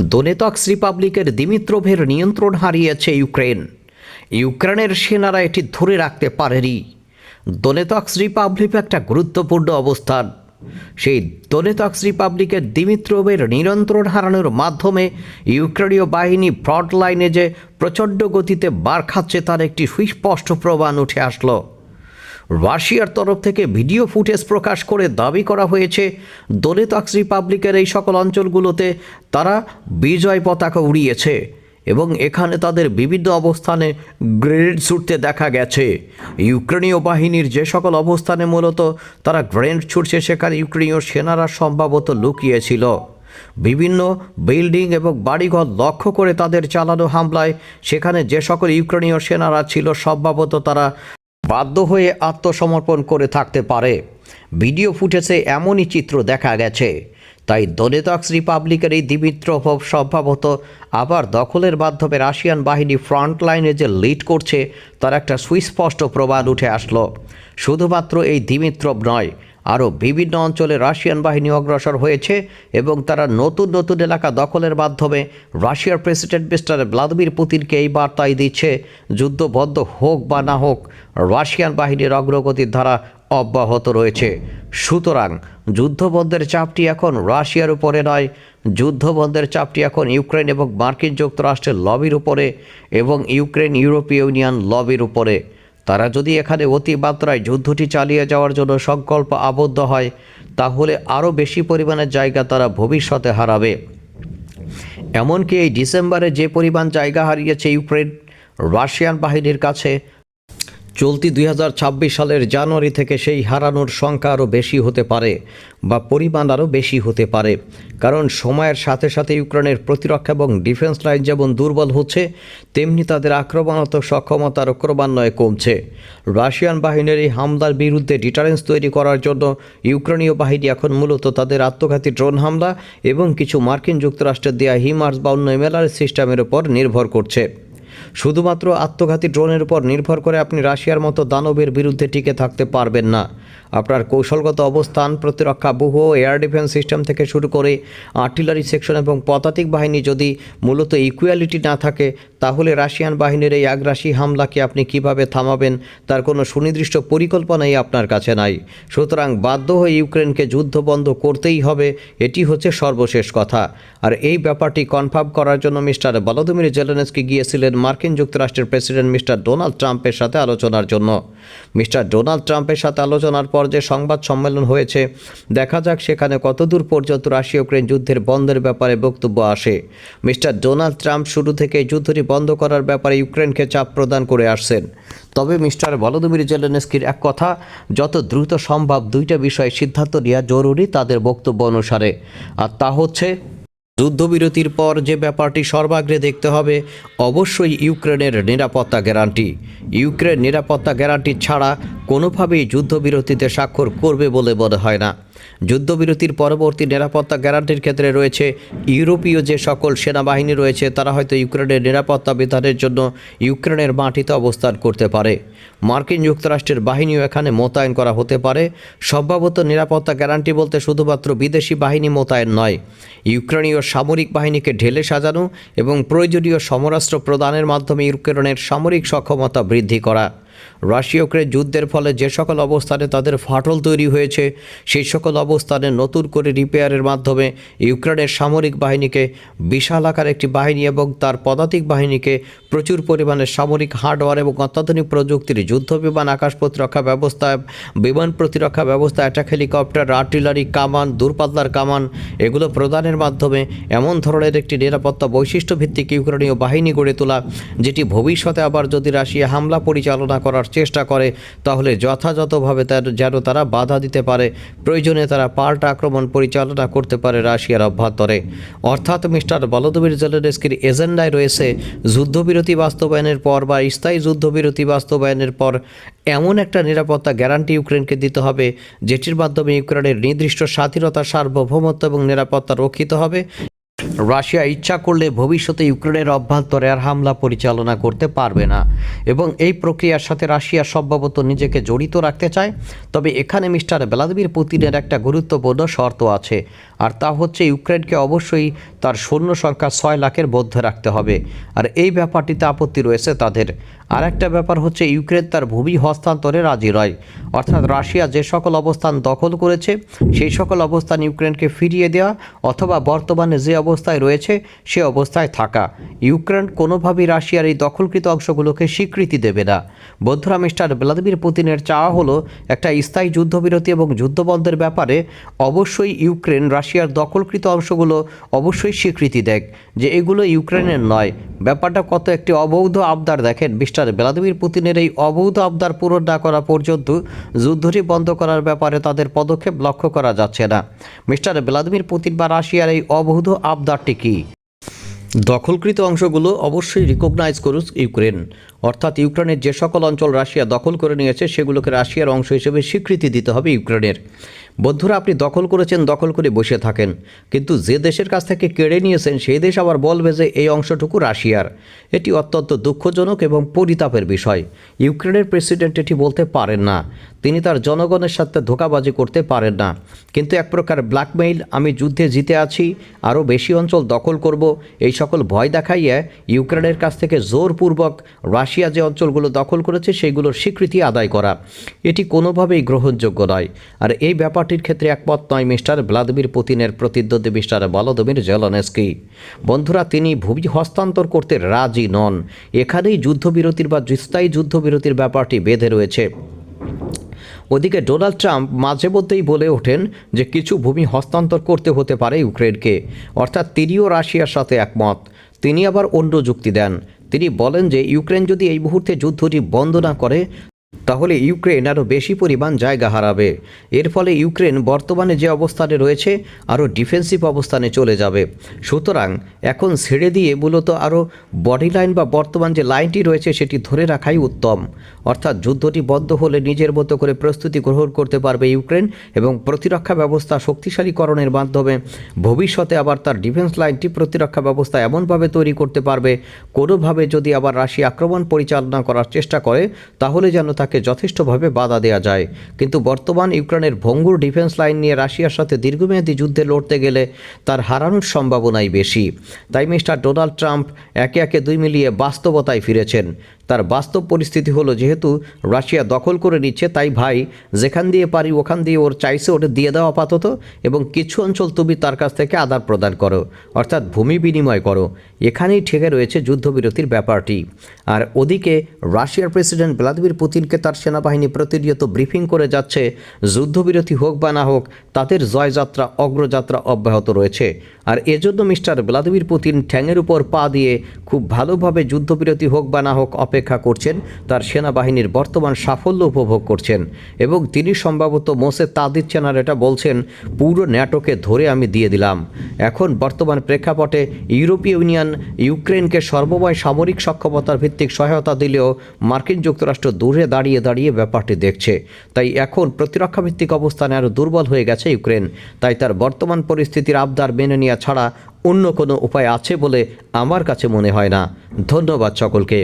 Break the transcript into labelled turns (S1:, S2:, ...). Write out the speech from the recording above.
S1: দোনেতক্স রিপাবলিকের দিমিত্রোভের নিয়ন্ত্রণ হারিয়েছে ইউক্রেন। ইউক্রেনের সেনারা এটি ধরে রাখতে পারেনি। দোনেতক্স রিপাবলিক একটা গুরুত্বপূর্ণ অবস্থান। সেই দোনেতক্স রিপাবলিকের দিমিত্রোভের নিয়ন্ত্রণ হারানোর মাধ্যমে ইউক্রেনীয় বাহিনী ফ্রন্ট লাইনে যে প্রচণ্ড গতিতে বার খাচ্ছে তার একটি সুস্পষ্ট প্রমাণ উঠে আসলো। রাশিয়ার তরফ থেকে ভিডিও ফুটেজ প্রকাশ করে দাবি করা হয়েছে দোনেতক্স রিপাবলিকের এই সকল অঞ্চলগুলোতে তারা বিজয় পতাকা উড়িয়েছে এবং এখানে তাদের বিভিন্ন অবস্থানে গ্রেনেড ছুটতে দেখা গেছে। ইউক্রেনীয় বাহিনীর যে সকল অবস্থানে মূলত তারা গ্রেনেড ছুটছে, সেখানে ইউক্রেনীয় সেনারা সম্ভবত লুকিয়েছিল। বিভিন্ন বিল্ডিং এবং বাড়িঘর লক্ষ্য করে তাদের চালানো হামলায় সেখানে যে সকল ইউক্রেনীয় সেনারা ছিল, সম্ভবত তারা বাধ্য হয়ে আত্মসমর্পণ করে থাকতে পারে। ভিডিও ফুটেজে এমনই চিত্র দেখা গেছে। তাই দনেতাক্স রিপাবলিকের এই দিমিত্রভব সম্ভবত আবার দখলের মাধ্যমে রাশিয়ান বাহিনী ফ্রন্ট লাইনে যে লিড করছে, তার একটা সুস্পষ্ট প্রমাণ উঠে আসলো। শুধুমাত্র এই দিমিত্রব নয় আরও বিভিন্ন অঞ্চলে রাশিয়ান বাহিনী অগ্রসর হয়েছে এবং তারা নতুন নতুন এলাকা দখলের মাধ্যমে রাশিয়ার প্রেসিডেন্ট মিস্টার ভ্লাদিমির পুতিনকে এই বার্তাই দিচ্ছে, যুদ্ধ বন্ধ হোক বা না হোক, রাশিয়ান বাহিনীর অগ্রগতির ধারা অব্যাহত রয়েছে। সুতরাং যুদ্ধবন্ধের চাপটি এখন রাশিয়ার উপরে নয় যুদ্ধবন্ধের চাপটি এখন ইউক্রেন এবং মার্কিন যুক্তরাষ্ট্রের লবির উপরে এবং ইউক্রেন ইউরোপীয় ইউনিয়ন লবির উপরে। তারা যদি এখানে অতিমাত্রায় যুদ্ধটি চালিয়ে যাওয়ার জন্য সংকল্প আবদ্ধ হয়, তাহলে আরও বেশি পরিমাণের জায়গা তারা ভবিষ্যতে হারাবে। এমনকি এই ডিসেম্বরে যে পরিমাণ জায়গা হারিয়েছে ইউক্রেন, রাশিয়ান বাহিনীর কাছে চলতি দুই হাজার ছাব্বিশ সালের জানুয়ারি থেকে সেই হারানোর সংখ্যা আরও বেশি হতে পারে বা পরিমাণ আরও বেশি হতে পারে। কারণ সময়ের সাথে সাথে ইউক্রেনের প্রতিরক্ষা এবং ডিফেন্স লাইন যেমন দুর্বল হচ্ছে, তেমনি তাদের আক্রমণাত্মক সক্ষমতার ক্রমান্বয়ে কমছে। রাশিয়ান বাহিনীর এই হামলার বিরুদ্ধে ডিটারেন্স তৈরি করার জন্য ইউক্রেনীয় বাহিনী এখন মূলত তাদের আত্মঘাতী ড্রোন হামলা এবং কিছু মার্কিন যুক্তরাষ্ট্রের দেয়া হিমার্স বা অন্য এমএলআর সিস্টেমের উপর নির্ভর করছে। শুধুমাত্র আত্মঘাতী ড্রোনের উপর নির্ভর করে আপনি রাশিয়ার মতো দানবের বিরুদ্ধে টিকে থাকতে পারবেন না। আপনার কৌশলগত অবস্থান, প্রতিরক্ষা বহু এয়ার ডিফেন্স সিস্টেম থেকে শুরু করে আর্টিলারি সেকশন এবং পদাতিক বাহিনী যদি মূলত ইকুয়ালিটি না থাকে, তাহলে রাশিয়ান বাহিনীর এই আগ্রাসী হামলাকে আপনি কীভাবে থামাবেন, তার কোনো সুনির্দিষ্ট পরিকল্পনাই আপনার কাছে নাই। সুতরাং বাধ্য হয়ে ইউক্রেনকে যুদ্ধ বন্ধ করতেই হবে, এটি হচ্ছে সর্বশেষ কথা। আর এই ব্যাপারটি কনফার্ম করার জন্য মিস্টার ভলোদিমির জেলেনস্কি গিয়েছিলেন মার্কিন যুক্তরাষ্ট্রের প্রেসিডেন্ট মিস্টার ডোনাল্ড ট্রাম্পের সাথে আলোচনার জন্য। মিস্টার ডোনাল্ড ট্রাম্পের সাথে আলোচনার পর যে সংবাদ সম্মেলন হয়েছে, দেখা যাক সেখানে কতদূর পর্যন্ত রাশিয়া ইউক্রেন যুদ্ধের বন্ধের ব্যাপারে বক্তব্য আসে। মিস্টার ডোনাল্ড ট্রাম্প শুরু থেকে যুদ্ধটি বন্ধ করার ব্যাপারে ইউক্রেনকে চাপ প্রদান করে আসছেন। তবে মিস্টার ভলোদিমির জেলেনস্কির এক কথা, যত দ্রুত সম্ভব দুইটা বিষয়ে সিদ্ধান্ত নেওয়া জরুরি তাদের বক্তব্য অনুসারে। আর তা হচ্ছে যুদ্ধবিরতির পর যে ব্যাপারটি সর্বাগ্রে দেখতে হবে, অবশ্যই ইউক্রেনের নিরাপত্তা গ্যারান্টি। ইউক্রেন নিরাপত্তা গ্যারান্টি ছাড়া কোনোভাবেই যুদ্ধবিরতিতে স্বাক্ষর করবে বলে মনে হয় না। যুদ্ধবিরতির পরবর্তী নিরাপত্তা গ্যারান্টির ক্ষেত্রে রয়েছে ইউরোপীয় যে সকল সেনাবাহিনী রয়েছে, তারা হয়তো ইউক্রেনের নিরাপত্তা বিধানের জন্য ইউক্রেনের মাটিতে অবস্থান করতে পারে। মার্কিন যুক্তরাষ্ট্রের বাহিনীও এখানে মোতায়েন করা হতে পারে। সম্ভবত নিরাপত্তা গ্যারান্টি বলতে শুধুমাত্র বিদেশি বাহিনী মোতায়েন নয়, ইউক্রেনীয় সামরিক বাহিনীকে ঢেলে সাজানো এবং প্রয়োজনীয় সমরাস্ত্র প্রদানের মাধ্যমে ইউক্রেনের সামরিক সক্ষমতা বৃদ্ধি করা। রাশিয়া ইউক্রেন যুদ্ধের ফলে যে সকল অবস্থানে তাদের ফাটল তৈরি হয়েছে, সেই সকল অবস্থানে নতুন করে রিপেয়ারের মাধ্যমে ইউক্রেনের সামরিক বাহিনীকে বিশাল আকার একটি বাহিনী এবং তার পদাতিক বাহিনীকে প্রচুর পরিমাণে সামরিক হার্ডওয়্যার এবং অত্যাধুনিক প্রযুক্তির যুদ্ধ বিমান আকাশ প্রতিরক্ষা ব্যবস্থা, বিমান প্রতিরক্ষা ব্যবস্থা, অ্যাটাক হেলিকপ্টার, আর্টিলারি কামান, দূরপাল্লার কামান, এগুলো প্রদানের মাধ্যমে এমন ধরনের একটি নিরাপত্তা বৈশিষ্ট্য ভিত্তিক ইউক্রেনীয় বাহিনী গড়ে তোলা, যেটি ভবিষ্যতে আবার যদি রাশিয়া হামলা পরিচালনা করার চেষ্টা করে, তাহলে যথাযথভাবে তার যেন তারা বাধা দিতে পারে। প্রয়োজনে তারা পাল্টা আক্রমণ পরিচালনা করতে পারে রাশিয়ার অভ্যন্তরে। অর্থাৎ মিস্টার বলদমির জেলেনস্কির এজেন্ডায় রয়েছে যুদ্ধবিরতি বাস্তবায়নের পর বা স্থায়ী যুদ্ধবিরতি বাস্তবায়নের পর এমন একটা নিরাপত্তা গ্যারান্টি ইউক্রেনকে দিতে হবে, যেটির মাধ্যমে ইউক্রেনের নির্দিষ্ট স্বাধীনতা, সার্বভৌমত্ব এবং নিরাপত্তা রক্ষিত হবে। রাশিয়া ইচ্ছা করলে ভবিষ্যতে ইউক্রেনের অভ্যন্তরে আর হামলা পরিচালনা করতে পারবে না। এবং এই প্রক্রিয়ার সাথে রাশিয়া সম্ভবত নিজেকে জড়িত রাখতে চায়। তবে এখানে মিস্টার ভ্লাদিমির পুতিনের একটা গুরুত্বপূর্ণ শর্ত আছে, আর তা হচ্ছে ইউক্রেনকে অবশ্যই তার সৈন্য সংখ্যা ছয় লাখের মধ্যে রাখতে হবে। আর এই ব্যাপারটিতে আপত্তি রয়েছে তাদের। আর একটা ব্যাপার হচ্ছে ইউক্রেন তার ভূমি হস্তান্তরে রাজি নয়। অর্থাৎ রাশিয়া যে সকল অবস্থান দখল করেছে, সেই সকল অবস্থান ইউক্রেনকে ফিরিয়ে দেওয়া অথবা বর্তমানে যে অবস্থায় রয়েছে, সে অবস্থায় থাকা। ইউক্রেন কোনোভাবেই রাশিয়ার এই দখলকৃত অংশগুলোকে স্বীকৃতি দেবে না। বন্ধুরা, মিস্টার ভ্লাদিমির পুতিনের চাওয়া হলো একটা স্থায়ী যুদ্ধবিরতি এবং যুদ্ধবন্ধের ব্যাপারে অবশ্যই ইউক্রেন রাশিয়ার দখলকৃত অংশগুলো অবশ্যই স্বীকৃতি দেখ যে এগুলো ইউক্রেনের নয়। ব্যাপারটা কত একটি অবৈধ আবদার দেখেন মিস্টার ভ্লাদিমির পুতিনের এই অবৈধ আবদার পূরণ না করা পর্যন্ত যুদ্ধটি বন্ধ করার ব্যাপারে তাদের পদক্ষেপ লক্ষ্য করা যাচ্ছে না। মিস্টার ভ্লাদিমির পুতিন বা রাশিয়ার এই অবৈধ আবদারটি কী? দখলকৃত অংশগুলো অবশ্যই রিকগনাইজ করুক ইউক্রেন। অর্থাৎ ইউক্রেনের যে সকল অঞ্চল রাশিয়া দখল করে নিয়েছে, সেগুলোকে রাশিয়ার অংশ হিসেবে স্বীকৃতি দিতে হবে ইউক্রেনের। বন্ধুরা, আপনি দখল করেছেন, দখল করে বসে থাকেন। কিন্তু যে দেশের কাছ থেকে কেড়ে নিয়েছেন, সেই দেশ আবার বলবে যে এই অংশটুকু রাশিয়ার। এটি অত্যন্ত দুঃখজনক এবং পরিতাপের বিষয়। ইউক্রেনের প্রেসিডেন্ট এটি বলতে পারেন না। তিনি তার জনগণের সাথে ধোকাবাজি করতে পারেন না। কিন্তু এক প্রকার ব্ল্যাকমেইল, আমি যুদ্ধে জিতে আছি, আরও বেশি অঞ্চল দখল করব, এই সকল ভয় দেখাইয়া ইউক্রেনের কাছ থেকে জোরপূর্বক রাশিয়া যে অঞ্চলগুলো দখল করেছে সেইগুলোর স্বীকৃতি আদায় করা। এটি কোনোভাবেই গ্রহণযোগ্য নয়। আর এই ব্যাপারটির ক্ষেত্রে একমত নয় মিস্টার ভ্লাদিমির পুতিনের প্রতিদ্বন্দ্বী মিস্টার ভলোদিমির জেলনেস্কি। বন্ধুরা, তিনি ভূমি হস্তান্তর করতে রাজি নন। এখানেই যুদ্ধবিরতির বা স্থায়ী যুদ্ধবিরতির ব্যাপারটি বেঁধে রয়েছে। ওদিকে ডোনাল্ড ট্রাম্প মাঝে মধ্যেই বলে ওঠেন যে কিছু ভূমি হস্তান্তর করতে হতে পারে ইউক্রেনকে। অর্থাৎ তিনিও রাশিয়ার সাথে একমত। তিনি আবার অন্য যুক্তি দেন। তিনি বলেন যে ইউক্রেন যদি এই মুহূর্তে যুদ্ধটি বন্ধ না করে তাহলে ইউক্রেন আরও বেশি পরিমাণ জায়গা হারাবে। এর ফলে ইউক্রেন বর্তমানে যে অবস্থানে রয়েছে, আরও ডিফেন্সিভ অবস্থানে চলে যাবে। সুতরাং এখন ছেড়ে দিয়ে মূলত আরও বডি লাইন বা বর্তমান যে লাইনটি রয়েছে, সেটি ধরে রাখাই উত্তম। অর্থাৎ যুদ্ধটি বন্ধ হলে নিজের মতো করে প্রস্তুতি গ্রহণ করতে পারবে ইউক্রেন এবং প্রতিরক্ষা ব্যবস্থা শক্তিশালীকরণের মাধ্যমে ভবিষ্যতে আবার তার ডিফেন্স লাইনটি প্রতিরক্ষা ব্যবস্থা এমনভাবে তৈরি করতে পারবে, কোনোভাবে যদি আবার রাশিয়া আক্রমণ পরিচালনা করার চেষ্টা করে, তাহলে যেন তাকে যথেষ্টভাবে বাধা দেওয়া যায়। কিন্তু বর্তমান ইউক্রেনের ভঙ্গুর ডিফেন্স লাইন নিয়ে রাশিয়ার সাথে দীর্ঘমেয়াদী যুদ্ধে লড়তে গেলে তার হারানোর সম্ভাবনাই বেশি। তাই মিস্টার ডোনাল্ড ট্রাম্প একে একে দুই মিলিয়ে বাস্তবতায় ফিরেছেন। তার বাস্তব পরিস্থিতি হলো, যেহেতু রাশিয়া দখল করে নিচ্ছে, তাই ভাই, যেখান দিয়ে পারি ওখান দিয়ে ওর চাইছে, ওটা দিয়ে দাও আপাতত, এবং কিছু অঞ্চল তুমি তার কাছ থেকে আদান প্রদান করো, অর্থাৎ ভূমি বিনিময় করো। এখানেই ঠেকে রয়েছে যুদ্ধবিরতির ব্যাপারটি। আর ওদিকে রাশিয়ার প্রেসিডেন্ট ভ্লাদিমির পুতিনকে তার সেনাবাহিনী প্রতিনিয়ত ব্রিফিং করে যাচ্ছে। যুদ্ধবিরতি হোক বা না হোক, তাদের জয়যাত্রা, অগ্রযাত্রা অব্যাহত রয়েছে। আর এজন্য মিস্টার ভ্লাদিমির পুতিন ঠ্যাঙের উপর পা দিয়ে খুব ভালোভাবে যুদ্ধবিরতি হোক বা না হোক অপেক্ষা করছেন, তার সেনাবাহিনীর বর্তমান সাফল্য উপভোগ করছেন। এবং তিনি সম্ভবত মোসে আর এটা বলছেন, পুরো ন্যাটোকে ধরে আমি দিয়ে দিলাম। এখন বর্তমান প্রেক্ষাপটে ইউরোপীয় ইউনিয়ন ইউক্রেনকে সর্বময় সামরিক সক্ষমতার ভিত্তিক সহায়তা দিলেও মার্কিন যুক্তরাষ্ট্র দূরে দাঁড়িয়ে দাঁড়িয়ে ব্যাপারটি দেখছে। তাই এখন প্রতিরক্ষা ভিত্তিক অবস্থানে আরও দুর্বল হয়ে গেছে ইউক্রেন। তাই তার বর্তমান পরিস্থিতির আবদার মেনে নেওয়া ছাড়া অন্য কোনো উপায় আছে বলে আমার কাছে মনে হয় না। ধন্যবাদ সকলকে।